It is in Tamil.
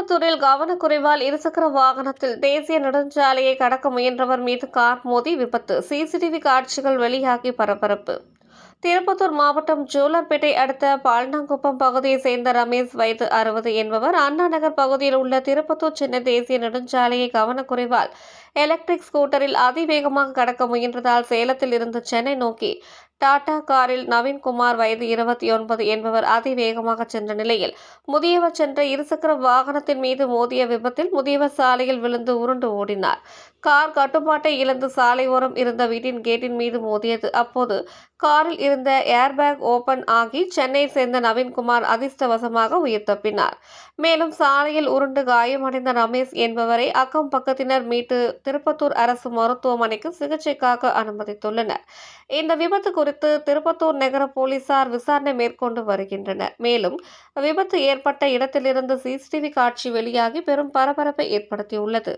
திருப்பத்தூரில் கவனக்குறைவால் இருசக்கர வாகனத்தில் தேசிய நெடுஞ்சாலையை கடக்க முயன்றவர் மீது கார் மோதி விபத்து. சிசிடிவி காட்சிகள் வெளியாகி பரபரப்பு. திருப்பத்தூர் மாவட்டம் ஜோலார்பேட்டை அடுத்த பால்நாங்குப்பம் பகுதியைச் சேர்ந்த ரமேஷ் வயது அறுபது என்பவர் அண்ணா நகர் பகுதியில் உள்ள திருப்பத்தூர் சின்ன தேசிய நெடுஞ்சாலையை கவனக்குறைவால் எலக்ட்ரிக் ஸ்கூட்டரில் அதிவேகமாக கடக்க முயன்றதால் சேலத்தில் இருந்து சென்னை நோக்கி டாடா காரில் நவீன்குமார் வயது இருபத்தி ஒன்பது என்பவர் அதிவேகமாக சென்ற நிலையில் முதியவர் சென்ற இருசக்கர வாகனத்தின் மீது மோதிய விபத்தில் முதியவர் சாலையில் விழுந்து உருண்டு ஓடினார். கார் கட்டுப்பாட்டை இழந்து சாலை ஓரம் இருந்த வீட்டின் கேட்டின் மீது மோதியது. அப்போது காரில் இருந்த ஏர்பேக் ஓபன் ஆகி சென்னை சேர்ந்த நவீன்குமார் அதிர்ஷ்டவசமாக உயிர் தப்பினார். மேலும் சாலையில் உருண்டு காயமடைந்த ரமேஷ் என்பவரை அக்கம் பக்கத்தினர் மீட்டு திருப்பத்தூர் அரசு மருத்துவமனைக்கு சிகிச்சைக்காக அனுமதித்துள்ளனர். இந்த விபத்து குறித்து குறித்து திருப்பத்தூர் நகர போலீசார் விசாரணை மேற்கொண்டு வருகின்றனர். மேலும் விபத்து ஏற்பட்ட இடத்திலிருந்து சிசிடிவி காட்சி வெளியாகி பெரும் பரபரப்பை ஏற்படுத்தியுள்ளது.